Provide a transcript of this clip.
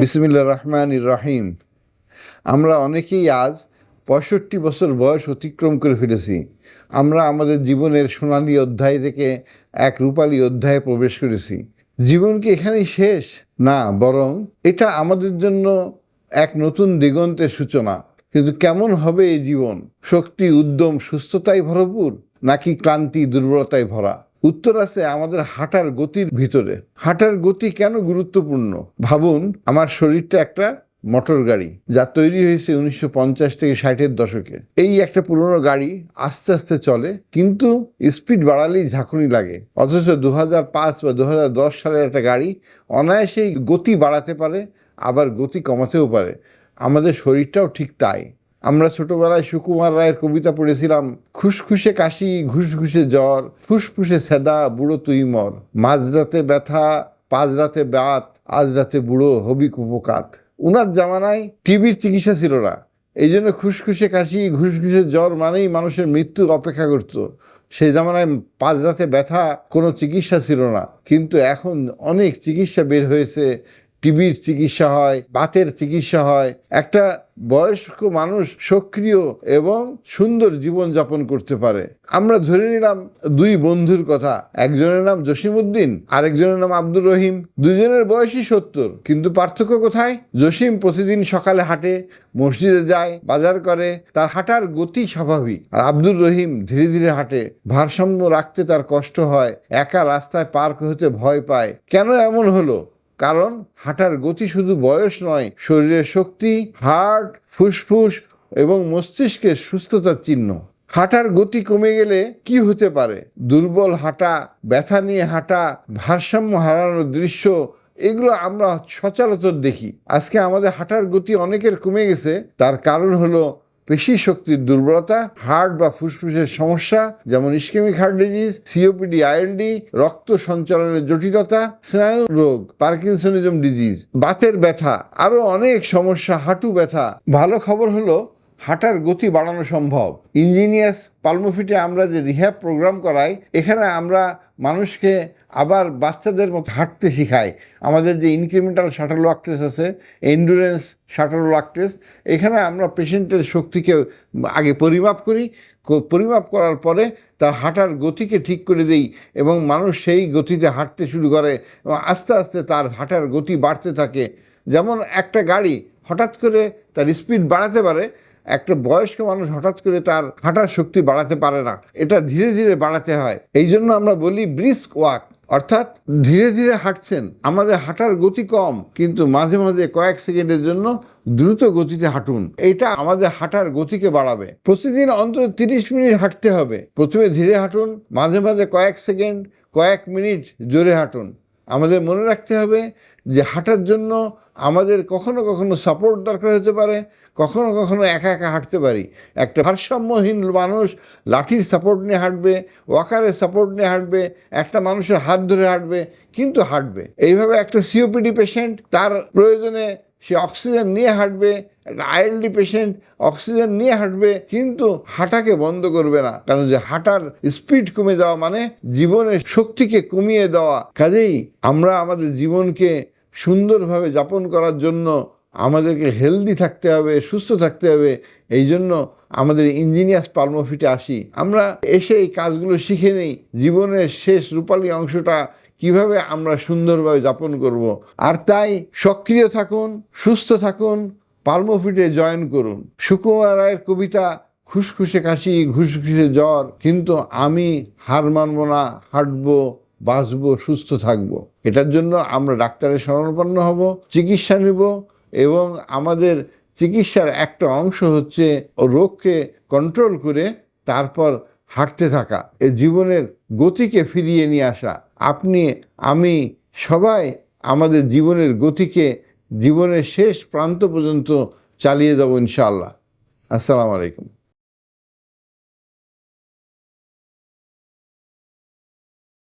বিসমিল্লা রহমান রাহিম। আমরা অনেকেই আজ পঁয়ষট্টি বছর বয়স অতিক্রম করে ফেলেছি। আমরা আমাদের জীবনের সোনালি অধ্যায় থেকে এক রূপালী অধ্যায়ে প্রবেশ করেছি। জীবন কি এখানেই শেষ? না, বরং এটা আমাদের জন্য এক নতুন দিগন্তের সূচনা। কিন্তু কেমন হবে এই জীবন? শক্তি, উদ্যম সুস্থতায় ভরপুর, নাকি ক্লান্তি দুর্বলতায় ভরা? উত্তর আছে আমাদের হাঁটার গতির ভিতরে। হাঁটার গতি কেন গুরুত্বপূর্ণ? ভাবুন, আমার শরীরটা একটা মোটর গাড়ি যা তৈরি হয়েছে উনিশশো পঞ্চাশ থেকে ষাটের দশকে। এই একটা পুরনো গাড়ি আস্তে আস্তে চলে, কিন্তু স্পিড বাড়ালেই ঝাঁকুনি লাগে। অথচ দু বা দু সালের একটা গাড়ি অনায়াসেই গতি বাড়াতে পারে, আবার গতি কমাতেও পারে। আমাদের শরীরটাও ঠিক তাই। আমরা ছোটবেলায় সুকুমার রায়ের কবিতা পড়েছিলাম খুসখুসে কাশি ঘুষঘুষে জ্বর, ফুসফুসে সেদা, বুড়ো তুই মর মাঝরাতে ব্যথা, পাঁচ রাতে বাত, আজ রাতে বুড়ো, হবি কুপকাত। উনার জামানায় টিবির চিকিৎসা ছিল না। এই জন্য খুসখুসে কাশি ঘুষঘুষে জ্বর মানেই মানুষের মৃত্যুর অপেক্ষা করত। সেই জামানায় পাঁচ রাতে ব্যথা কোনো চিকিৎসা ছিল না। কিন্তু এখন অনেক চিকিৎসা বের হয়েছে টিবির চিকিৎসা হয়, বাতের চিকিৎসা হয়। একটা বয়স্ক মানুষ সক্রিয় এবং সুন্দর জীবন যাপন করতে পারে। আমরা ধরে নিলাম দুই বন্ধুর কথা। একজনের নাম জসিমউদ্দিন, আরেকজনের নাম আব্দুর রহিম। দুজনের বয়সই সত্তর, কিন্তু পার্থক্য কোথায়? জসিম প্রতিদিন সকালে হাঁটে, মসজিদে যায়, বাজার করে। তার হাঁটার গতি স্বাভাবিক। আর আব্দুর রহিম ধীরে ধীরে হাঁটে। ভারসাম্য রাখতে তার কষ্ট হয়। একা রাস্তায় পার্ক হতে ভয় পায়। কেন এমন হলো? কারণ হাঁটার গতি শুধু বয়স নয়, শরীরের শক্তি হার্ট ফুসফুস এবং মস্তিষ্কের সুস্থতার চিহ্ন। হাঁটার গতি কমে গেলে কি হতে পারে? দুর্বল হাঁটা, ব্যথা নিয়ে হাঁটা, ভারসাম্য হারানোর দৃশ্য, এগুলো আমরা সচরাচর দেখি। আজকে আমাদের হাঁটার গতি অনেকের কমে গেছে, তার কারণ হলো পেশি শক্তির দুর্বলতা হার্ট বা ফুসফুসের সমস্যা, যেমন ischemic heart disease COPD ILD রক্ত সঞ্চালনের জটিলতা, স্নায়ু রোগ পার্কিনসনিজম ডিজিজ বাতের ব্যথা আরও অনেক সমস্যা, হাঁটু ব্যথা। ভালো খবর হলো, হাঁটার গতি বাড়ানো সম্ভব। ইঞ্জিনিয়ার্স পালমোফিটে আমরা যে রিহ্যাব প্রোগ্রাম করাই, এখানে আমরা মানুষকে আবার বাচ্চাদের মতো হাঁটতে শেখাই আমাদের যে ইনক্রিমেন্টাল শাটল ওয়াক টেস্ট আছে এন্ডুরেন্স শাটল ওয়াক টেস্ট এখানে আমরা পেশেন্টের শক্তিকে আগে পরিমাপ করি। পরিমাপ করার পরে তার হাঁটার গতিকে ঠিক করে দেই এবং মানুষ সেই গতিতে হাঁটতে শুরু করে এবং আস্তে আস্তে তার হাঁটার গতি বাড়তে থাকে। যেমন একটা গাড়ি হঠাৎ করে তার স্পিড বাড়াতে পারে, একটা বয়স্ক মানুষ হঠাৎ করে তার হাঁটার শক্তি বাড়াতে পারে না। এটা ধীরে ধীরে বাড়াতে হয়। এই জন্য আমরা বলি ব্রিস্ক ওয়াক অর্থাৎ ধীরে ধীরে হাঁটছেন। আমাদের হাঁটার গতি কম, কিন্তু মাঝে মাঝে কয়েক সেকেন্ডের জন্য দ্রুত গতিতে হাঁটুন। এটা আমাদের হাঁটার গতিকে বাড়াবে। প্রতিদিন অন্তত তিরিশ মিনিট হাঁটতে হবে। প্রথমে ধীরে হাঁটুন, মাঝে মাঝে কয়েক সেকেন্ড, কয়েক মিনিট জোরে হাঁটুন। আমাদের মনে রাখতে হবে যে হাঁটার জন্য আমাদের কখনো কখনো সাপোর্ট দরকার হতে পারে, কখনো কখনো একা একা হাঁটতে পারি। একটা ভারসাম্যহীন মানুষ লাঠির সাপোর্ট নিয়ে হাঁটবে ওয়াকারের সাপোর্ট নিয়ে হাঁটবে, একটা মানুষের হাত ধরে হাঁটবে, কিন্তু হাঁটবে। এইভাবে একটা সিওপিডি পেশেন্ট তার প্রয়োজনে সে অক্সিজেন নিয়ে হাঁটবে, একটা আইএলডি পেশেন্ট অক্সিজেন নিয়ে হাঁটবে, কিন্তু হাঁটাকে বন্ধ করবে না। কারণ যে হাঁটার স্পিড কমে যাওয়া মানে জীবনের শক্তিকে কমিয়ে দেওয়া। কাজেই আমরা আমাদের জীবনকে সুন্দরভাবে যাপন করার জন্য আমাদেরকে হেলদি থাকতে হবে, সুস্থ থাকতে হবে, এই জন্য আমাদের ইঞ্জিনিয়ার্স পালমোফিটে আসি আমরা এসে এই কাজগুলো শিখে নেই, জীবনের শেষ রূপালী অংশটা কীভাবে আমরা সুন্দরভাবে যাপন করব। আর তাই সক্রিয় থাকুন, সুস্থ থাকুন পালমোফিটে জয়েন করুন সুকুমার রায়ের কবিতা, খুসখুসে কাশি ঘুষঘুষে জ্বর কিন্তু আমি হার মানব না, হাঁটবো বাঁচবো, সুস্থ থাকব। এটার জন্য আমরা ডাক্তারের শরণাপন্ন হব, চিকিৎসা নেব এবং আমাদের চিকিৎসার একটা অংশ হচ্ছে রোগকে কন্ট্রোল করে তারপর হাঁটতে থাকা, এ জীবনের গতিকে ফিরিয়ে নিয়ে আসা। আপনি, আমি, সবাই আমাদের জীবনের গতিকে জীবনের শেষ প্রান্ত পর্যন্ত চালিয়ে যাব ইনশাআল্লাহ। আসসালামু আলাইকুম।